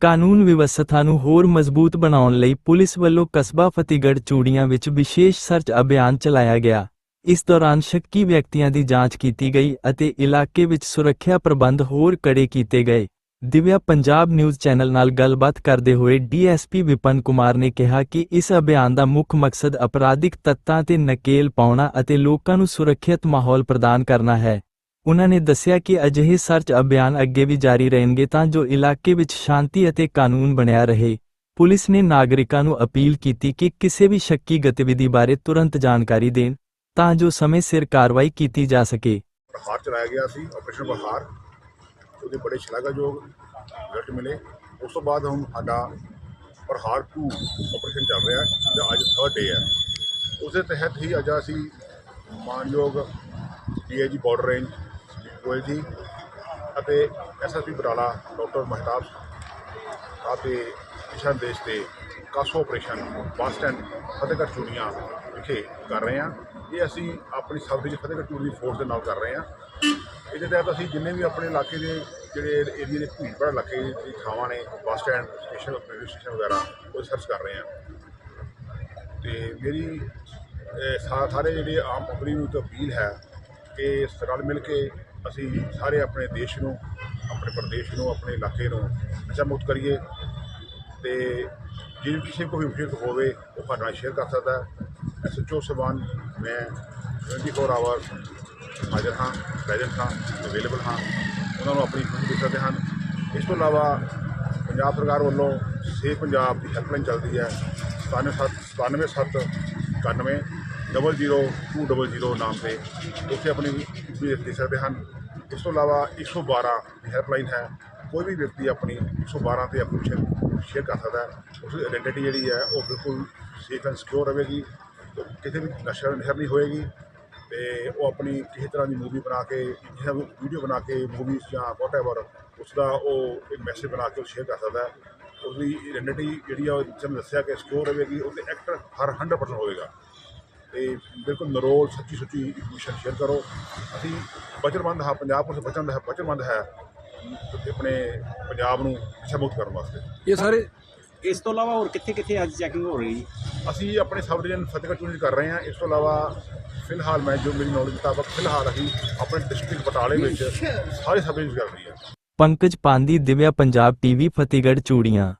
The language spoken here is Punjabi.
ਕਾਨੂੰਨ ਵਿਵਸਥਾ ਨੂੰ ਹੋਰ ਮਜ਼ਬੂਤ ਬਣਾਉਣ ਲਈ ਪੁਲਿਸ ਵੱਲੋਂ ਕਸਬਾ ਫਤਿਹਗੜ੍ਹ ਚੂੜੀਆਂ ਵਿੱਚ ਵਿਸ਼ੇਸ਼ ਸਰਚ ਅਭਿਆਨ ਚਲਾਇਆ ਗਿਆ। ਇਸ ਦੌਰਾਨ ਸ਼ੱਕੀ ਵਿਅਕਤੀਆਂ ਦੀ ਜਾਂਚ ਕੀਤੀ ਗਈ ਅਤੇ ਇਲਾਕੇ ਵਿੱਚ ਸੁਰੱਖਿਆ ਪ੍ਰਬੰਧ ਹੋਰ ਕੜੇ ਕੀਤੇ ਗਏ। ਦਿਵਿਆ ਪੰਜਾਬ ਨਿਊਜ਼ ਚੈਨਲ ਨਾਲ ਗੱਲਬਾਤ ਕਰਦੇ ਹੋਏ ਡੀਐਸਪੀ ਵਿਪਨ ਕੁਮਾਰ ਨੇ ਕਿਹਾ ਕਿ ਇਸ ਅਭਿਆਨ ਦਾ ਮੁੱਖ ਮਕਸਦ ਅਪਰਾਧਿਕ ਤੱਤਾਂ ਤੇ ਨਕੇਲ ਪਾਉਣਾ ਅਤੇ ਲੋਕਾਂ ਨੂੰ ਸੁਰੱਖਿਅਤ ਮਾਹੌਲ ਪ੍ਰਦਾਨ ਕਰਨਾ ਹੈ। ਉਨ੍ਹਾਂ ਨੇ ਦੱਸਿਆ ਕਿ ਅਜਿਹੇ ਸਰਚ ਅਭਿਆਨ ਅੱਗੇ ਵੀ ਜਾਰੀ ਰਹਿਣਗੇ ਤਾਂ ਜੋ ਇਲਾਕੇ ਵਿੱਚ ਸ਼ਾਂਤੀ ਅਤੇ ਕਾਨੂੰਨ ਬਣਿਆ ਰਹੇ। ਪੁਲਿਸ ਨੇ ਨਾਗਰਿਕਾਂ ਨੂੰ ਅਪੀਲ ਕੀਤੀ ਕਿ ਕਿਸੇ ਵੀ ਸ਼ੱਕੀ ਗਤੀਵਿਧੀ ਬਾਰੇ ਤੁਰੰਤ ਜਾਣਕਾਰੀ ਦੇਣ ਤਾਂ ਜੋ ਸਮੇਂ ਸਿਰ ਕਾਰਵਾਈ ਕੀਤੀ ਜਾ ਸਕੇ। ਪ੍ਰਹਾਰ ਚਲਾਇਆ ਗਿਆ ਸੀ, ਆਪਰੇਸ਼ਨ ਪ੍ਰਹਾਰ ਉਹਦੇ ਬੜੇ ਸ਼ਲਾਘਾਯੋਗ ਰਿਜ਼ਲਟ ਮਿਲੇ। ਉਸ ਤੋਂ ਬਾਅਦ ਹੁਣ ਸਾਡਾ ਪ੍ਰਹਾਰ 2 ਆਪਰੇਸ਼ਨ ਚੱਲ ਰਿਹਾ ਹੈ ਜਿਹੜਾ ਅੱਜ ਥਰਡ ਡੇ ਹੈ। ਉਸੇ ਤਹਿਤ ਹੀ ਅੱਜ ਅਸੀਂ ਮਾਨਯੋਗ DIG border range Goyal ji ਅਤੇ ਐਸਐਸਪੀ ਬਰਾਲਾ, ਡਾਕਟਰ ਮਹਿਤਾਬ ਅਤੇ ਦਿਸ਼ਾ ਨਿਰਦੇਸ਼ ਤੇ CASO operation bus stand Fatehgarh Churian ਵਿਖੇ ਕਰ ਰਹੇ ਹਾਂ। ਇਹ ਅਸੀਂ ਆਪਣੀ sub division Fatehgarh Churi force ਦੇ ਨਾਲ ਕਰ ਰਹੇ ਹਾਂ। ਇਹਦੇ ਤਹਿਤ ਅਸੀਂ ਜਿੰਨੇ ਵੀ ਆਪਣੇ ਇਲਾਕੇ ਦੇ ਜਿਹੜੇ ਏਰੀਆ ਦੇ ਭੀੜ ਭਾੜ ਇਲਾਕੇ ਦੀ ਥਾਵਾਂ ਨੇ, bus stand station railway station ਵਗੈਰਾ, ਉਹ ਸਰਚ ਕਰ ਰਹੇ ਹਾਂ। ਤੇ ਮੇਰੀ ਸਾ- ਸਾਰੇ ਜਿਹੜੇ ਆਮ ਪਬਲਿਕ ਨੂੰ ਇੱਕ ਅਪੀਲ ਹੈ ਕਿ ਰਲ ਮਿਲ ਕੇ ਅਸੀਂ ਸਾਰੇ ਆਪਣੇ ਦੇਸ਼ ਨੂੰ, ਆਪਣੇ ਪ੍ਰਦੇਸ਼ ਨੂੰ, ਆਪਣੇ ਇਲਾਕੇ ਨੂੰ ਨਸ਼ਾ ਮੁਕਤ ਕਰੀਏ ਤੇ ਜਿਹਨੂੰ ਕਿਸੇ ਕੋਈ ਮੁਸ਼ਕਿਲ ਹੋਵੇ, ਉਹ ਸਾਡੇ ਨਾਲ ਸ਼ੇਅਰ ਕਰ ਸਕਦਾ ਹੈ। ਐਸਐਚਓ ਸਵਾਨ, ਮੈਂ 24 ਆਵਰ ਹਾਜ਼ਰ ਹਾਂ ਪ੍ਰੈਜ਼ੈਂਟ ਹਾਂ ਅਵੇਲੇਬਲ ਹਾਂ। ਉਹਨਾਂ ਨੂੰ ਆਪਣੀ ਮਦਦ ਕਰ ਸਕਦੇ ਹਨ। ਇਸ ਤੋਂ ਇਲਾਵਾ ਪੰਜਾਬ ਸਰਕਾਰ ਵੱਲੋਂ ਸੇਫ ਪੰਜਾਬ ਦੀ ਹੈਲਪਲਾਈਨ ਚੱਲਦੀ ਹੈ। 97 91 000200 ਨਾਮ ਤੇ ਉੱਥੇ ਆਪਣੀ ਵੀ ਦੇ ਸਕਦੇ ਹਨ। ਇਸ ਤੋਂ ਇਲਾਵਾ 112 ਦੀ ਹੈਲਪਲਾਈਨ ਹੈ। ਕੋਈ ਵੀ ਵਿਅਕਤੀ ਆਪਣੀ 112 ਤੇ ਆਪਣੀ ਸ਼ੇਅਰ ਕਰ ਸਕਦਾ ਹੈ। ਉਸ ਦੀ ਆਇਡੈਂਟੀ ਜਿਹੜੀ ਹੈ ਉਹ ਬਿਲਕੁਲ ਸੇਫ ਐਂਡ ਸਿਕਿਉਰ ਰਹੇਗੀ। ਤੇ ਕਿਸੇ ਵੀ ਨਸ਼ਾ ਨਹਿਰ ਨਹੀਂ ਹੋਏਗੀ ਤੇ ਉਹ ਆਪਣੀ ਕਿਸੇ ਤਰ੍ਹਾਂ ਦੀ ਮੂਵੀ ਬਣਾ ਕੇ, ਕਿਸੇ ਵੀਡੀਓ ਬਣਾ ਕੇ ਮੂਵੀਜ਼ ਜਾਂ ਵਾਟਐਵਰ ਉਸ ਦਾ ਉਹ ਇੱਕ ਮੈਸੇਜ ਬਣਾ ਕੇ ਉਹ ਸ਼ੇਅਰ ਕਰ ਸਕਦਾ ਹੈ। ਉਸ ਆਇਡੈਂਟੀ ਜਿਹੜੀ ਆ ਉਹ ਜਿਵੇਂ ਦੱਸਿਆ ਕਿ ਸਿਕਿਉਰ ਰਹੇਗੀ, ਉਹਦੇ ਐਕਟਰ ਹਰ 100% ਹੋਵੇਗਾ। ਤੇ ਬਿਲਕੁਲ ਨਰੋਲ ਸੱਚੀ ਸੁੱਚੀ ਇਨਫੋਰਮੇਸ਼ਨ ਸ਼ੇਅਰ ਕਰੋ। ਅਸੀਂ ਬਚਨਬੰਦ ਹਾਂ ਪੰਜਾਬ ਪੁਲਿਸ ਬਚਨ ਹੈ ਬਚਨਬੰਦ ਹੈ। ਆਪਣੇ ਪੰਜਾਬ ਨੂੰ ਨਸ਼ਾ ਮੁਕਤ ਕਰਨ ਵਾਸਤੇ। ਇਹ ਸਾਰੇ ਇਸ ਤੋਂ ਇਲਾਵਾ ਹੋਰ ਕਿੱਥੇ ਕਿੱਥੇ ਅੱਜ ਚੈਕਿੰਗ ਹੋ ਰਹੀ ਅਸੀਂ ਆਪਣੇ ਸਬ ਡਿਵੀਜ਼ਨ ਫਤਿਹਗੜ੍ਹ ਚੂੜੀ 'ਚ ਕਰ ਰਹੇ ਹਾਂ। ਇਸ ਤੋਂ ਇਲਾਵਾ ਫਿਲਹਾਲ ਮੈਂ ਜੋ ਮੇਰੀ ਨੌਲੇਜ ਮੁਤਾਬਕ ਫਿਲਹਾਲ ਅਸੀਂ ਆਪਣੇ ਡਿਸਟ੍ਰਿਕਟ ਬਟਾਲੇ ਵਿੱਚ ਸਾਰੇ ਸਬ ਡਿਵੀਜ਼ਨ ਕਰ ਰਹੀ ਹਾਂ। ਪੰਕਜ ਪਾਂਦੀ ਦਿਵਿਆ ਪੰਜਾਬ ਟੀਵੀ ਫਤਿਹਗੜ੍ਹ ਚੂੜੀਆਂ।